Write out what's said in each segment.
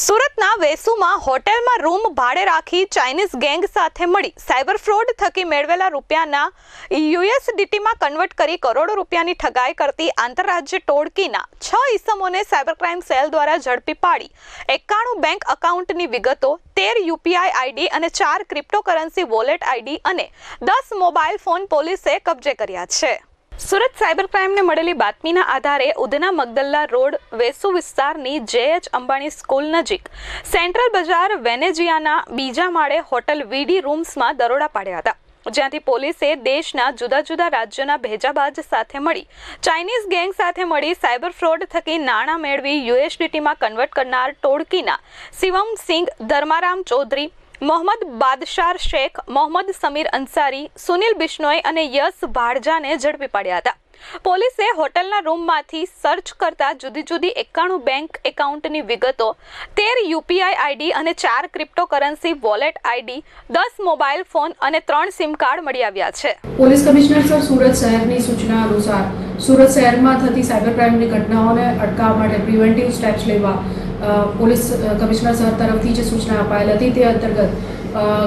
સુરતના વેસુમાં હોટેલમાં રૂમ ભાડે રાખી ચાઇનીઝ ગેંગ સાથે મળી. સાયબર ફ્રોડ થકી મેળવેલા રૂપિયાના યુએસડીટીમાં કન્વર્ટ કરી કરોડો રૂપિયાની ઠગાઈ કરતી આંતરરાજ્ય ટોળકીના છ ઇસમોને સાયબર ક્રાઇમ સેલ દ્વારા ઝડપી પાડી. એકાણું બેંક અકાઉન્ટની વિગતો, તેર યુપીઆઈ આઈડી અને ચાર ક્રિપ્ટોકરન્સી વોલેટ આઈડી અને દસ મોબાઈલ ફોન પોલીસે કબજે કર્યા છે. સુરત સાયબર ક્રાઇમને મળેલી બાતમીના આધારે ઉધના મગદલ્લા રોડ વેસુ વિસ્તારની જેએચ અંબાણી સ્કૂલ નજીક સેન્ટ્રલ બજાર વેનેજિયાના બીજા માળે હોટલ વીડી રૂમ્સમાં દરોડા પાડ્યા હતા, જ્યાંથી પોલીસે દેશના જુદા જુદા રાજ્યોના ભેજાબાજ સાથે મળી, ચાઇનીઝ ગેંગ સાથે મળી સાયબર ફ્રોડ થકી નાણાં મેળવી યુએસડીટીમાં કન્વર્ટ કરનાર ટોળકીના શિવમ સિંઘ ધર્મારામ ચૌધરી મોહમ્મદ બાદશાર શેખ મોહમ્મદ સમીર અંસારી, સુનિલ બિશ્નોઈ અને યશ ભાડજાને ઝડપી પાડ્યા હતા. પોલીસે હોટલના રૂમમાંથી સર્ચ કરતા જુદી જુદી એકાણું બેંક એકાઉન્ટની વિગતો, તેર યુપીઆઈ આઈડી અને ચાર ક્રિપ્ટોકરન્સી વોલેટ આઈડી, દસ મોબાઈલ ફોન અને ત્રણ સિમ કાર્ડ મળી આવ્યા છે. પોલીસ કમિશનર સર સુરત શહેરની સૂચના અનુસાર, સુરત શહેરમાં થતી સાયબર ક્રાઇમની ઘટનાઓને અટકાવવા માટે પ્રિવેન્ટિવ સ્ટેપ્સ લેવા પોલીસ કમિશનર સર તરફથી જે સૂચના અપાયેલ હતી તે અંતર્ગત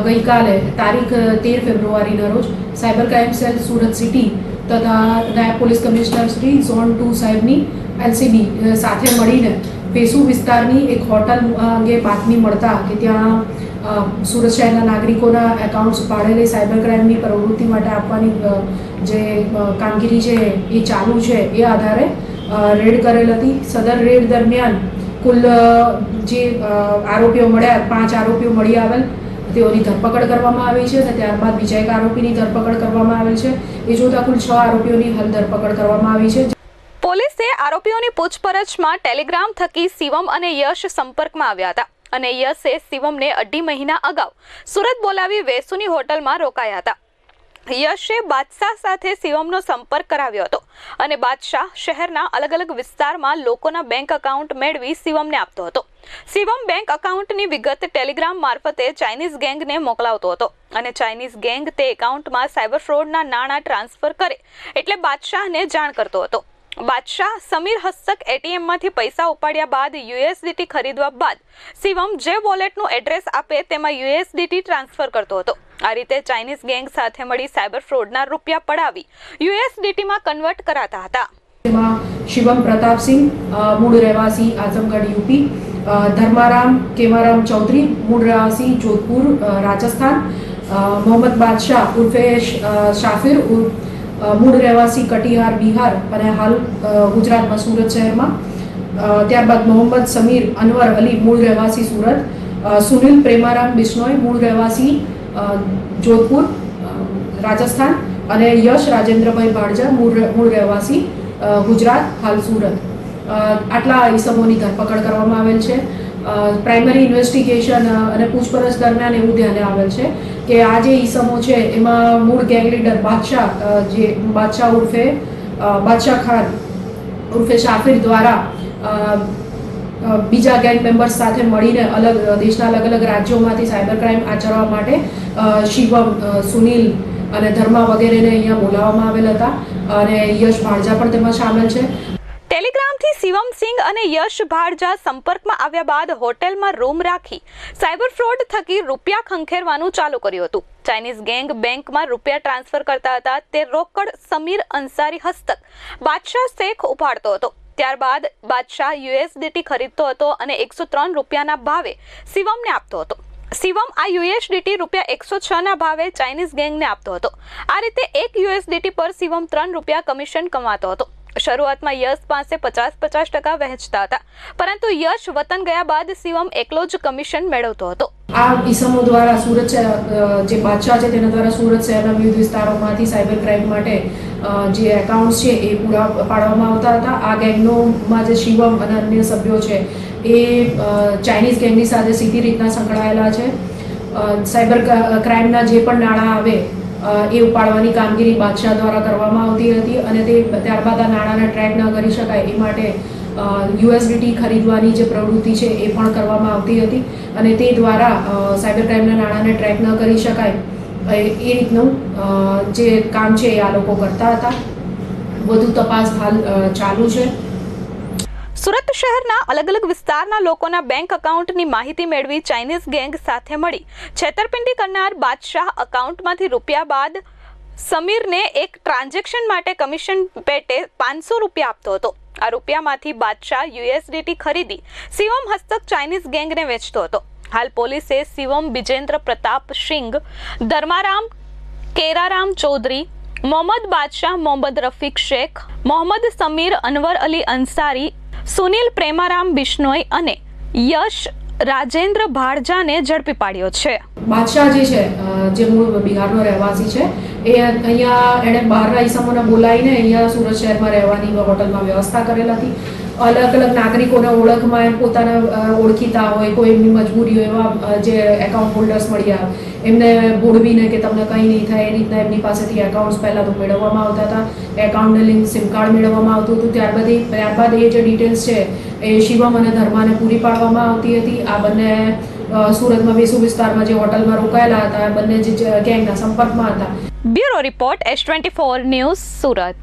ગઈકાલે તારીખ તેર ફેબ્રુઆરીના રોજ cyber crime cell Surat city તથા નાયબ police commissioner Shri zone two સાહેબની એલસીબી સાથે મળીને પેસુ વિસ્તારની એક હોટલ અંગે બાતમી મળતા કે ત્યાં સુરત શહેરના નાગરિકોના એકાઉન્ટ્સ પાડેલી સાયબર ક્રાઇમની પ્રવૃત્તિ માટે આપવાની જે કામગીરી છે એ ચાલુ છે એ આધારે રેડ કરેલ હતી. સદર રેડ દરમિયાન કુલ જે આરોપીઓ મળ્યા, પાંચ આરોપીઓ મળી આવેલ, તેઓની ધરપકડ કરવામાં આવી છે અને ત્યારબાદ બીજા એક આરોપીની ધરપકડ કરવામાં આવેલ છે. એ જોતા કુલ છ આરોપીઓની હાલ ધરપકડ કરવામાં આવી છે. પોલીસે આરોપીઓની પૂછપરછમાં ટેલિગ્રામ થકી શિવમ અને યશ સંપર્કમાં આવ્યા હતા અને યશે શિવમને અઢી મહિના અગાઉ સુરત બોલાવી વેસુની હોટલમાં રોકાયા હતા. યશે બાદશાહ સાથે શિવમનો સંપર્ક કરાવ્યો હતો અને બાદશાહ શહેરના અલગ અલગ વિસ્તારમાં લોકોના બેંક અકાઉન્ટ મેળવી શિવમને આપતો હતો. શિવમ બેંક અકાઉન્ટની વિગત ટેલિગ્રામ મારફતે ચાઇનીઝ ગેંગને મોકલાવતો હતો અને ચાઇનીઝ ગેંગ તે એકાઉન્ટમાં સાયબર ફ્રોડના નાણાં ટ્રાન્સફર કરે એટલે બાદશાહને જાણ કરતો હતો. બાદશાહ સમીર હસ્તક એટીએમમાંથી પૈસા ઉપાડ્યા બાદ યુએસડીટી ખરીદવા બાદ શિવમ જે વોલેટનું એડ્રેસ આપે તેમાં યુએસડીટી ટ્રાન્સફર કરતો હતો. આ રીતે ચાઇનીઝ ગેંગ સાથે મળી સાયબર ફ્રોડના રૂપિયા પડાવી યુએસડીટીમાં કન્વર્ટ કરાતા હતા. તેમાં શિવમ પ્રતાપસિંહ મૂળ રહેવાસી આઝમગઢ યુપી ધર્મારામ કેમારામ ચૌધરી, મૂળ રહેવાસી જોધપુર રાજસ્થાન મોહમ્મદ બાદશાહ ઉર્ફે શાફિર મૂળ રહેવાસી કટિહાર, બિહાર અને હાલ ગુજરાતમાં સુરત શહેરમાં. ત્યારબાદ મોહમ્મદ સમીર અનવર અલી મૂળ રહેવાસી સુરત. સુનિલ પ્રેમારામ બિશ્નોઈ મૂળ રહેવાસી જોધપુર રાજસ્થાન અને યશ રાજેન્દ્રભાઈ ભાડજા મૂળ મૂળ રહેવાસી ગુજરાત, હાલ સુરત. આટલા ઈસમોની ધરપકડ કરવામાં આવેલ છે. પ્રાઇમરી ઇન્વેસ્ટિગેશન અને પૂછપરછ દરમિયાન એવું ધ્યાને આવેલ છે કે આ જે ઈસમો છે, એમાં મૂળ ગેંગ લીડર બાદશાહ જે બાદશાહ ઉર્ફે બાદશાહ ખાન ઉર્ફે શાફિર દ્વારા બીજા ગેંગ મેમ્બર્સ સાથે મળીને અલગ દેશના અલગ અલગ રાજ્યોમાંથી સાયબર ક્રાઇમ આચરવા માટે શિવમ સુનિલ અને ધર્મા વગેરેને અહીંયા બોલાવવામાં આવેલ હતા અને યશ ભાડજા પણ તેમાં સામેલ છે. ટેલિગ્રામથી શિવમ સિંઘ અને યશ ભાડજા સંપર્કમાં આવ્યા બાદ હોટેલમાં રૂમ રાખી સાયબર ફ્રોડ થકી રૂપિયા ખંખેરવાનું ચાલુ કર્યું હતું. ચાઇનીઝ ગેંગ બેંકમાં રૂપિયા ટ્રાન્સફર કરતા હતા. તે રોકડ સમીર અંસારી હસ્તક બાદશાહ શેખ ઉપાડતો હતો. ત્યારબાદ બાદશાહ યુએસડીટી ખરીદતો હતો અને એકસો ત્રણ રૂપિયાના ભાવે શિવમને આપતો હતો. શિવમ આ યુએસડીટી રૂપિયા એકસો છ ના ભાવે ચાઇનીઝ ગેંગને આપતો હતો. આ રીતે એક યુએસડીટી પર શિવમ ત્રણ રૂપિયા કમિશન કમાતો હતો. શરૂઆતમાં યશ પાસે પચાસ પચાસ ટકા વહેંચતા હતા. પરંતુ યશ વતન ગયા બાદ શિવમ એકલો જ કમિશન મેળવતો હતો. આ ઈસમો દ્વારા સુરત જે બાદશાહ છે તેના દ્વારા સુરત શહેરના વિવિધ વિસ્તારોમાંથી સાયબર ક્રાઇમ માટે જે એકાઉન્ટ્સ છે એ પૂરા પાડવામાં આવતા હતા. આ ગેંગનોમાં જે શિવમ અને અન્ય સભ્યો છે એ ચાઇનીઝ ગેંગની સાથે સીધી રીતના સંકળાયેલા છે. સાયબર ક્રાઇમના જે પણ નાણાં આવે એ ઉપાડવાની કામગીરી બાદશાહ દ્વારા કરવામાં આવતી હતી અને તે ત્યારબાદ આ નાણાંને ટ્રેક ન કરી શકાય એ માટે યુએસડીટી ખરીદવાની જે પ્રવૃત્તિ છે એ પણ કરવામાં આવતી હતી અને તે દ્વારા સાયબર ક્રાઇમના નાણાંને ટ્રેક ન કરી શકાય. એ રીતનું જે કામ છે એ આ લોકો કરતા હતા. વધુ તપાસ હાલ ચાલુ છે. સુરત શહેરના અલગ અલગ વિસ્તારના લોકોના બેંક એકાઉન્ટની માહિતી મેળવી ચાઇનીઝ ગેંગ સાથે મળી. છેતરપિંડી કરનાર બાદશાહ એકાઉન્ટમાંથી રૂપિયા બાદ સમીરને એક ટ્રાન્ઝેક્શન માટે કમિશન પેટે પાંચસો રૂપિયા આપતો હતો. આ રૂપિયામાંથી બાદશાહ યુએસડીટી ખરીદી શિવમ હસ્તક ચાઇનીઝ ગેંગને વેચતો હતો. હાલ પોલીસે શિવમ બિજેન્દ્ર પ્રતાપ સિંઘ, ધર્મારામ કેરારામ ચૌધરી, મોહમ્મદ બાદશાહ મોહમ્મદ રફીક શેખ, મોહમ્મદ સમીર અનવર અલી અંસારી સુનિલ પ્રેમારામ બિશ્નોઈ અને યશ રાજેન્દ્ર ભાડજાને ઝડપી પાડ્યો છે. બાદશાહજી છે જે મૂળ બિહારનો રહેવાસી છે, એ અહીંયા એણે બહારના ઈસમોને બોલાવીને અહીંયા સુરત શહેરમાં રહેવાની હોટલમાં વ્યવસ્થા કરેલ હતી. અલગ અલગ નાગરિકોના ઓળખમાં એમ પોતાના ઓળખીતા હોય, કોઈ એમની મજબૂરી હોય, એવા જે એકાઉન્ટ હોલ્ડર્સ મળ્યા એમને બોડવીને કે તમને કંઈ નહીં થાય, એ રીતના એમની પાસેથી એકાઉન્ટ્સ પહેલાં તો મેળવવામાં આવતા હતા. એકાઉન્ટને લિંક સિમ કાર્ડ મેળવવામાં આવતું હતું. ત્યારબાદ એ ત્યારબાદ એ જે ડિટેલ્સ છે, એ શિવમ અને ધર્માને પૂરી પાડવામાં આવતી હતી. આ બંને સુરતમાં વેસુ વિસ્તારમાં જે હોટલમાં રોકાયેલા હતા બંને જે, ગેંગના સંપર્કમાં હતા. Bureau report S twenty four news Surat.